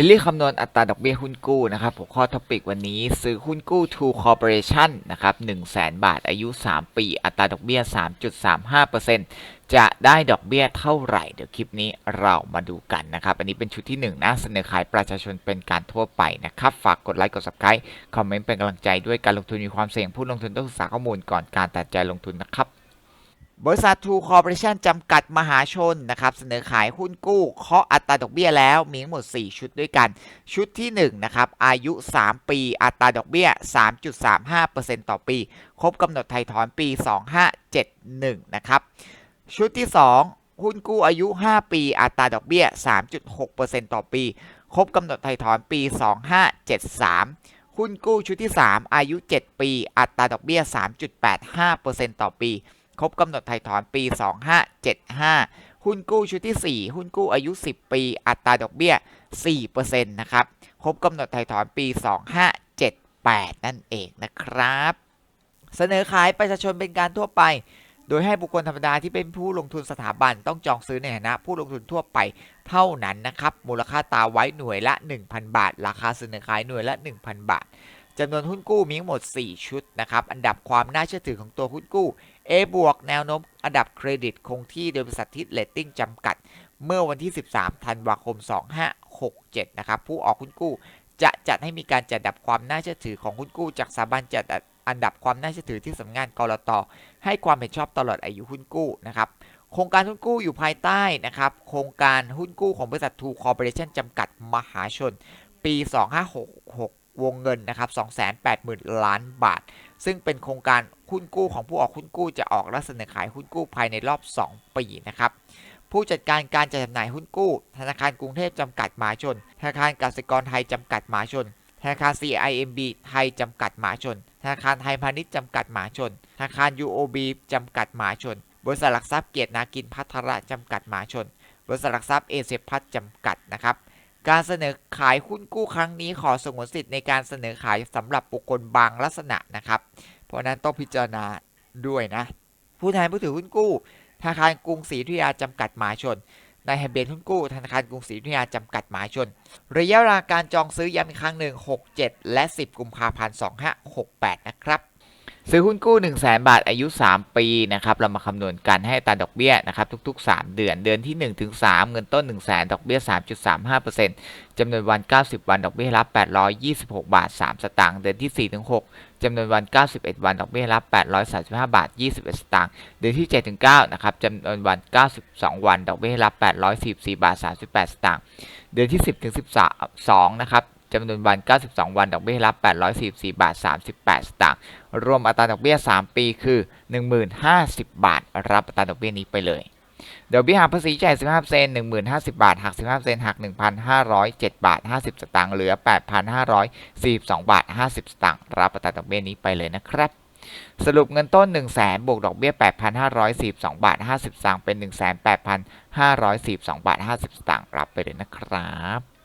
ซีรีส์คำนวณอัตราดอกเบี้ยหุ้นกู้นะครับหัวข้อท็อปิกวันนี้ซื้อหุ้นกู้ True Corporation นะครับ1 0 0 0 0 0 บาทอายุ 3 ปี อัตราดอกเบี้ย 3.35%จะได้ดอกเบี้ยเท่าไหร่ เดี๋ยวคลิปนี้เรามาดูกันนะครับ อันนี้เป็นชุดที่ 1 นะ เสนอขายประชาชนเป็นการทั่วไปนะครับ ฝากกดไลค์กด subscribe คอมเมนต์เป็นกำลังใจด้วยการลงทุนมีความเสี่ยงผู้ลงทุนต้องศึกษาข้อมูลก่อนการตัดใจลงทุนนะครับ บริษัททูคอร์ปอเรชั่นจำกัดมหาชนนะครับเสนอขายหุ้นกู้เคาะอัตราดอกเบี้ยแล้วมีทั้งหมด 4 ชุดด้วยกัน ชุดที่1นะครับอายุ 3 ปีอัตราดอกเบี้ย 3.35%ต่อปี ครบกำหนดไถ่ถอนปี 2571 นะครับ ชุดที่ 2 หุ้นกู้อายุ 5 ปีอัตราดอกเบี้ย 3.6%ต่อปี ครบกำหนดไถ่ถอนปี 2573หุ้นกู้ชุดที่ 3 อายุ 7 ปี อัตราดอกเบี้ย 3.85%ต่อปี ครบกำหนดไถ่ถอนปี 2575 หุ้นกู้ชุดที่ 4 หุ้นกู้อายุ 10 ปี อัตราดอกเบี้ย 4%นะครับ ครบกำหนดไถ่ถอนปี 2578 นั่นเองนะครับ เสนอขายประชาชนเป็นการทั่วไป โดยให้บุคคลธรรมดาที่เป็นผู้ลงทุนสถาบันต้องจองซื้อในฐานะผู้ลงทุนทั่วไปเท่านั้นนะครับ มูลค่าตาไว้หน่วยละ 1,000 บาท ราคาเสนอขายหน่วยละ 1,000 บาท จำนวนหุ้นกู้มีทั้งหมด 4 ชุดนะครับ อันดับความน่าเชื่อถือของตัวหุ้นกู้ A บวกแนวโน้มอันดับเครดิตคงที่โดยบริษัททิศเลตติ้งจำกัด เมื่อวันที่ 13 ธันวาคม 2567 นะครับ ผู้ออกหุ้นกู้จะจัดให้มีการจัดอันดับความน่าเชื่อถือของหุ้นกู้ จากสถาบันจัดอันดับความน่าเชื่อถือที่สำนักงานกรตให้ความเห็นชอบตลอดอายุหุ้นกู้นะครับโครงการหุ้นกู้อยู่ภายใต้นะครับโครงการหุ้นกู้ของบริษัททูคอร์ปอเรชั่นจำกัดมหาชน ปี 2566 วงเงินนะครับ280,000 ล้านบาท ซึ่งเป็นโครงการหุ้นกู้ของผู้ออกหุ้นกู้จะออกและเสนอขายหุ้นกู้ภายในรอบ 2 ปีนะครับผู้จัดการการจัดจำหน่ายหุ้นกู้ ธนาคารกรุงเทพจำกัดมหาชน ธนาคารกสิกรไทยจำกัดมหาชน ธนาคาร CIMB ไทยจำกัดมหาชน ธนาคารไทยพาณิชย์จำกัดมหาชน ธนาคาร UOB จำกัดมหาชน บริษัทหลักทรัพย์เกียรตินากินพัทระจำกัดมหาชน บริษัทหลักทรัพย์เอเชียพัฒจำกัดนะครับ การเสนอขายหุ้นกู้ครั้งนี้ขอสงวนสิทธิ์ในการเสนอขายสำหรับบุคคลบางลักษณะนะครับ เพราะนั้นต้องพิจารณาด้วยนะ ผู้แทนผู้ถือหุ้นกู้ธนาคารกรุงศรีอยุธยาจำกัดหมหาชนนายแฮมเบนหุ้นกู้ธนาคารกรุงศรีอยุธยาจำกัดหมหาชน ระยะเวลาการจองซื้อย้ำอีกครั้งหนึ่ง 67 และ 10 กุมภาพันธ์ 2568 นะครับ ซื้อหุ้นกู้ 1 0 0 0 0แบาทอายุ 3 ปีนะครับเรามาคำนวณกันให้อัตาดอกเบี้ยนะครับทุก ๆ 3 เดือนเดือนที่ 1 ถึง 3 เงินต้น 1 0 0 0 0แดอกเบี้ย 3.35%จำนวนวัน 90 วันดอกเบี้ยรับ 826 บาท 3 สตางค์เดือนที่ 4 ถึง 6จำนวนวัน 91 วันดอกเบี้ยรับ 835 บาท 21 สตางค์เดือนที่ 7 ถึง 9นะครับจำนวนวัน 92 วันดอกเบี้ยรับ 844 บาท 38 สตางค์เดือนที่ 10 ถึง 12 นะครับ จำนวนวัน 92 วัน ดอกเบี้ยรับ 844 บาท 38 สตางค์ รวมอัตราดอกเบี้ย 3 ปีคือ 10,050 บาท รับอัตราดอกเบี้ยนี้ไปเลย ดอกเบี้ยหักภาษีจ่าย15เซน10,050 บาท หัก 15เซนหัก 1,507 บาท 50 สตางค์ เหลือ 8,542 บาท 50 สตางค์ รับอัตราดอกเบี้ยนี้ไปเลยนะครับสรุปเงินต้น 1 0 0 0 0แบวกดอกเบี้ย 8,542 บาท 50 สตางค์ เป็น 18,542 บาท 50 สตางค์ รับไปเลยนะครับ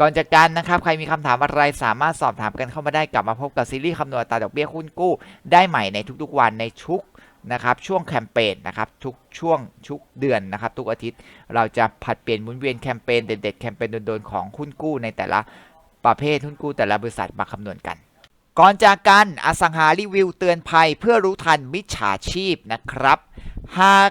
ก่อนจากกันนะครับ ใครมีคำถามอะไรสามารถสอบถามกันเข้ามาได้กลับมาพบกับซีรีส์คำนวณตาดอกเบี้ยหุ้นกู้ ได้ใหม่ในทุกๆวันในชุกนะครับช่วงแคมเปญนะครับทุกช่วงชุกเดือนนะครับ ทุกอาทิตย์เราจะผัดเปลี่ยนหมุนเวียนแคมเปญเด็ดๆแคมเปญโดนๆของหุ้นกู้ในแต่ละประเภทหุ้นกู้แต่ละบริษัทมาคำนวณกัน ก่อนจากกันอสังหารีวิวเตือนภัยเพื่อรู้ทันมิจฉาชีพนะครับ หาก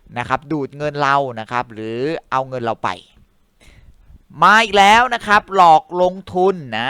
นะครับ ดูดเงินเรานะครับ หรือเอาเงินเราไป มาอีกแล้วนะครับ หลอกลงทุนนะ